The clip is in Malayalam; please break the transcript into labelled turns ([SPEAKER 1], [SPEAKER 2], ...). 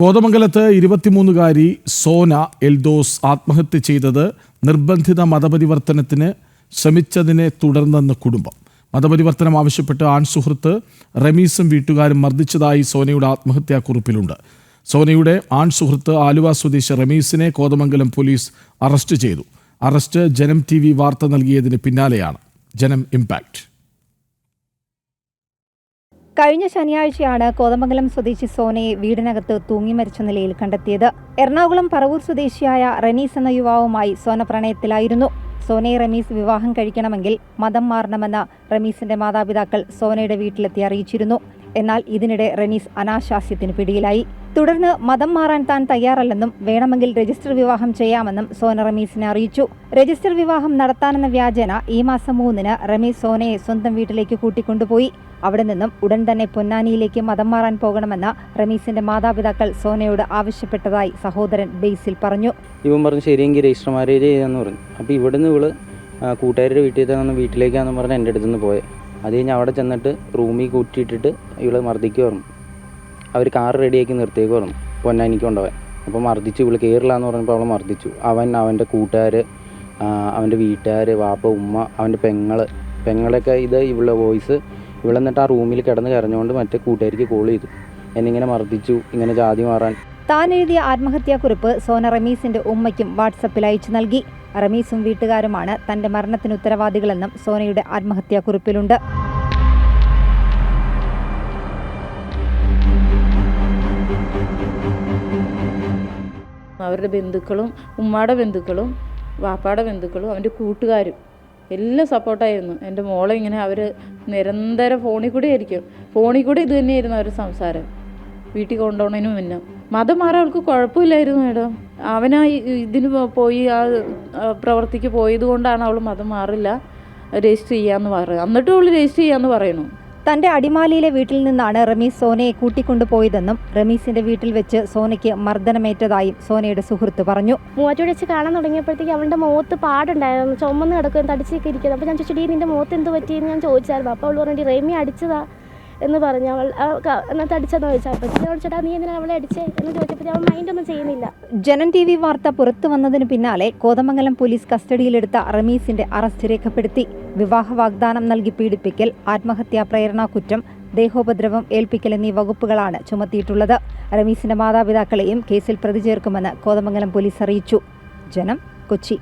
[SPEAKER 1] കോതമംഗലത്ത് ഇരുപത്തിമൂന്നുകാരി സോന എൽദോസ് ആത്മഹത്യ ചെയ്തത് നിർബന്ധിത മതപരിവർത്തനത്തിന് ശ്രമിച്ചതിനെ തുടർന്നെന്ന് കുടുംബം. മതപരിവർത്തനം ആവശ്യപ്പെട്ട് ആൺസുഹൃത്ത് റമീസും വീട്ടുകാരും മർദ്ദിച്ചതായി സോനയുടെ ആത്മഹത്യാക്കുറിപ്പിലുണ്ട്. സോനയുടെ ആൺസുഹൃത്ത് ആലുവ സ്വദേശി റമീസിനെ കോതമംഗലം പോലീസ് അറസ്റ്റ് ചെയ്തു. അറസ്റ്റ് ജനം ടി വാർത്ത നൽകിയതിന് പിന്നാലെയാണ്. ജനം ഇമ്പാക്ട്.
[SPEAKER 2] കഴിഞ്ഞ ശനിയാഴ്ചയാണ് കോതമംഗലം സ്വദേശി സോനയെ വീടിനകത്ത് തൂങ്ങി മരിച്ച നിലയിൽ കണ്ടെത്തിയത്. എറണാകുളം പറവൂർ സ്വദേശിയായ റനീസ് എന്ന യുവാവുമായി സോന പ്രണയത്തിലായിരുന്നു. സോനയെ റമീസ് വിവാഹം കഴിക്കണമെങ്കിൽ മതം മാറണമെന്ന് റമീസിന്റെ മാതാപിതാക്കൾ സോനയുടെ വീട്ടിലെത്തി അറിയിച്ചിരുന്നു. എന്നാൽ ഇതിനിടെ റനീസ് അനാശാസ്യത്തിന് പിടിയിലായി. തുടർന്ന് മതം മാറാൻ താൻ തയ്യാറല്ലെന്നും വേണമെങ്കിൽ രജിസ്റ്റർ വിവാഹം ചെയ്യാമെന്നും സോന റമീസിനെ അറിയിച്ചു. രജിസ്റ്റർ വിവാഹം നടത്താനെന്ന വ്യാജേന ഈ മാസം മൂന്നിന് റമീസ് സോനയെ സ്വന്തം വീട്ടിലേക്ക് കൂട്ടിക്കൊണ്ടുപോയി. അവിടെ നിന്നും ഉടൻ തന്നെ പൊന്നാനിയിലേക്ക് മതം മാറാൻ പോകണമെന്ന് റമീസിന്റെ മാതാപിതാക്കൾ സോനയോട് ആവശ്യപ്പെട്ടതായി സഹോദരൻ ബെയ്സിൽ പറഞ്ഞു.
[SPEAKER 3] ഇവൻ പറഞ്ഞു ശരിയെങ്കിൽ രജിസ്റ്റർ മാരേജ് ചെയ്യാന്ന് പറഞ്ഞു. അപ്പോൾ ഇവിടുന്ന് ഇവൾ കൂട്ടുകാരുടെ വീട്ടിൽ തന്നെ വീട്ടിലേക്കാന്ന് പറഞ്ഞ് എന്റെ അടുത്തുനിന്ന് പോയത് അത് കഴിഞ്ഞ് അവിടെ ചെന്നിട്ട് റൂമിൽ കൂട്ടിയിട്ടിട്ട് ഇവളെ മർദ്ദിക്കുമായിരുന്നു അവർ കാർ റെഡിയാക്കി നിർത്തിയേക്ക് പൊന്ന പൊന്നാനിക്ക് കൊണ്ടുപോകാൻ അപ്പോൾ മർദ്ദിച്ചു. ഇവൾ കയറില്ല എന്ന് പറഞ്ഞപ്പോൾ അവളെ മർദ്ദിച്ചു. അവൻ അവന്റെ കൂട്ടുകാർ അവന്റെ വീട്ടുകാർ വാപ്പ ഉമ്മ അവന്റെ പെങ്ങൾ പെങ്ങളൊക്കെ ഇത് ഇവളുടെ വോയിസ് ഇവളെന്നിട്ട് ആ റൂമിൽ കിടന്ന് കരഞ്ഞുകൊണ്ട് മറ്റേ കൂട്ടുകാരിക്ക് കോൾ ചെയ്തു. എന്നിങ്ങനെ മർദ്ദിച്ചു. ഇങ്ങനെ ജാതി മാറാൻ
[SPEAKER 2] താൻ എഴുതിയ ആത്മഹത്യാക്കുറിപ്പ് സോന റമീസിന്റെ ഉമ്മയ്ക്കും വാട്സപ്പിൽ അയച്ചു നൽകി. റമീസും വീട്ടുകാരുമാണ് തന്റെ മരണത്തിന് ഉത്തരവാദികളെന്നും സോനയുടെ ആത്മഹത്യാക്കുറിപ്പിലുണ്ട്.
[SPEAKER 4] അവരുടെ ബന്ധുക്കളും ഉമ്മയുടെ ബന്ധുക്കളും വാപ്പയുടെ ബന്ധുക്കളും അവന്റെ കൂട്ടുകാരും എല്ലാം സപ്പോർട്ടായിരുന്നു. എന്റെ മോളെ ഇങ്ങനെ അവർ നിരന്തരം ഫോണിൽ കൂടെ ആയിരിക്കും. ഫോണിൽ കൂടെ ഇത് തന്നെയായിരുന്നു അവരുടെ സംസാരം. വീട്ടിൽ കൊണ്ടുപോകുന്നതിന് മുന്നേ. മതം മാറാൻ അവൾക്ക് കുഴപ്പമില്ലായിരുന്നു മേഡം. അവനാ ഇതിന് പോയി ആ പ്രവർത്തിക്ക് പോയത് കൊണ്ടാണ് അവൾ മതം മാറില്ല രജിസ്റ്റർ ചെയ്യാന്ന് പറയുക എന്നിട്ടും അവൾ രജിസ്റ്റർ ചെയ്യാന്ന് പറയുന്നു.
[SPEAKER 2] തന്റെ അടിമാലിയിലെ വീട്ടിൽ നിന്നാണ് റമീസ് സോനയെ കൂട്ടിക്കൊണ്ടുപോയതെന്നും റമീസിന്റെ വീട്ടിൽ വെച്ച് സോനയ്ക്ക് മർദ്ദനമേറ്റതായും സോനയുടെ സുഹൃത്ത് പറഞ്ഞു.
[SPEAKER 5] മൂവാറ്റൂടെ വെച്ച് കാണാൻ തുടങ്ങിയപ്പോഴത്തേക്ക് അവളുടെ മുഖത്ത് പാടുണ്ടായിരുന്നു. ചുമന്ന് കിടക്കുകയും തടിച്ചൊക്കെ ഇരിക്കുന്നത് അപ്പോൾ ഞാൻ ചോദിച്ചു "ഡീ, നിന്റെ മുഖത്ത് എന്ത് പറ്റിയെന്ന് ഞാൻ ചോദിച്ചായിരുന്നു. അപ്പോൾ അവൾ പറഞ്ഞു റമി അടിച്ചതാ. എന്ന് പറഞ്ഞു. അവൾ എന്നിട്ട് അടിച്ചെന്ന് ചോദിച്ചാൽ ചോദിച്ചാ നീ എന്തിനാ അവളെ അടിച്ചേ? എന്ന് ചോദിച്ചപ്പോൾ അവൾ മൈൻഡ് ഒന്നും ചെയ്യുന്നില്ല.
[SPEAKER 2] ജനൻ ടി വി വാർത്ത പുറത്തു വന്നതിന് പിന്നാലെ കോതമംഗലം പോലീസ് കസ്റ്റഡിയിലെടുത്ത റമീസിന്റെ അറസ്റ്റ് രേഖപ്പെടുത്തി. വിവാഹ വാഗ്ദാനം നൽകി പീഡിപ്പിക്കൽ ആത്മഹത്യാ പ്രേരണാ കുറ്റം ദേഹോപദ്രവം ഏൽപ്പിക്കൽ എന്നീ വകുപ്പുകളാണ് ചുമത്തിയിട്ടുള്ളത്. റമീസിന്റെ മാതാപിതാക്കളെയും കേസിൽ പ്രതി ചേർക്കുമെന്ന് കോതമംഗലം പോലീസ് അറിയിച്ചു. ജനം കൊച്ചി.